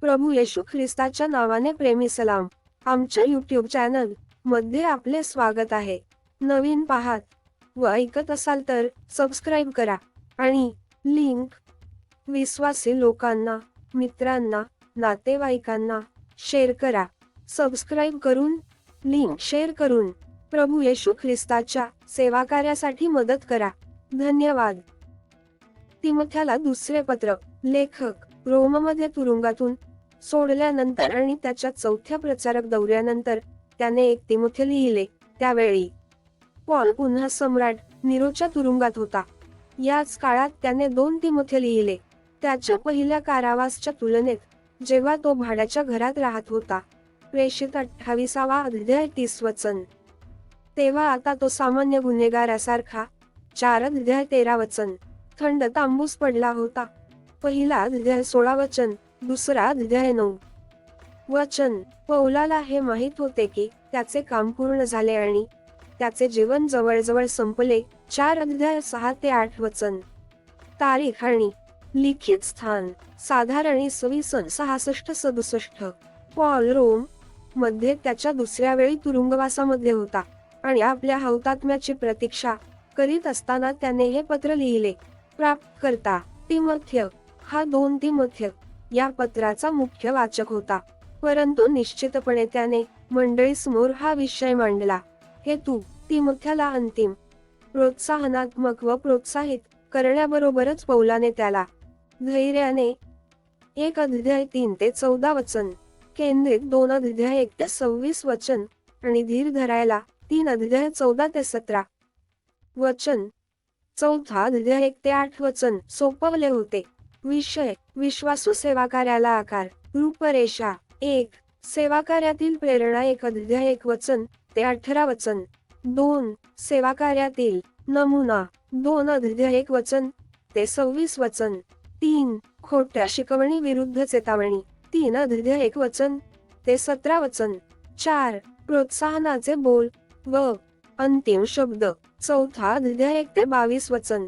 प्रभू येशू ख्रिस्ताच्या नावाने प्रेमी सलाम. आमच्या युट्यूब चॅनलमध्ये आपले स्वागत आहे. नवीन पाहात व ऐकत असाल तर सबस्क्राईब करा आणि लिंक विश्वासी लोकांना मित्रांना नातेवाईकांना शेअर करा. सबस्क्राईब करून लिंक शेअर करून प्रभू येशू ख्रिस्ताच्या सेवा कार्यासाठी मदत करा. धन्यवाद. तिमथ्याला दुसरे पत्र लेखक रोममध्ये तुरुंगातून सोडल्यानंतर आणि त्याच्या चौथ्या प्रचारक दौऱ्यानंतर त्याने एक तिमुथे लिहिले. त्यावेळी पॉल पुन्हा सम्राट निरोच्या तुरुंगात होता. याच काळात त्याने दोन तिमुथे लिहिले. त्याच्या पहिल्या कारावासच्या तुलनेत जेव्हा तो भाड्याच्या घरात राहत होता प्रेषित अठ्ठावीसावा अध्याय तीस वचन. तेव्हा आता तो सामान्य गुन्हेगारासारखा चार अध्याय तेरा वचन. थंड तांबूस पडला होता. पहिला अध्याय सोळा वचन. दुसरा अध्याय नऊ. वचन. पौलाला हे माहीत होते की त्याचे काम पूर्ण झाले आणि त्याचे जीवन जवळजवळ संपले चार अध्याय सहा ते आठ वचन. तारीख आणि लिखित स्थान. साधारण इसवी सन सहासष्ट सदुसष्ट. पॉल रोममध्ये त्याच्या दुसऱ्या वेळी तुरुंगवासामध्ये होता आणि आपल्या हौतात्म्याची प्रतीक्षा करीत असताना त्याने हे पत्र लिहिले. प्राप्त करता तिमथ्य. हा दोन तिमथ्य. या पत्राचा मुख्य वाचक होता. परंतु निश्चितपणे त्याने मंडळीसमोर हा विषय मांडला. हे तू तिमथ्याला अंतिम. प्रोत्साहनात्मक व प्रोत्साहित करण्याबरोबरच पौलाने त्याला धैर्याने एक अध्याय तीन ते चौदा वचन केंद्रित दोन अध्याय एक ते सव्वीस वचन आणि धीर धरायला तीन अध्याय चौदा ते सतरा वचन चौथा अध्याय एक ते आठ वचन सोपवले होते. विषय विश्वासू सेवा कार्याला आकार रूपरेषा एक सेवा कार्यातील प्रेरणा एक अध्याय एक वचन ते अठरा वचन. दोन सेवा कार्यातील नमुना दोन अध्याय एक वचन ते सव्वीस वचन. तीन खोट्या शिकवणी विरुद्ध चेतावणी. तीन अध्याय एक वचन ते सतरा वचन. चार प्रोत्साहनाचे बोल व अंतिम शब्द. चौथा अध्याय एक ते बावीस वचन.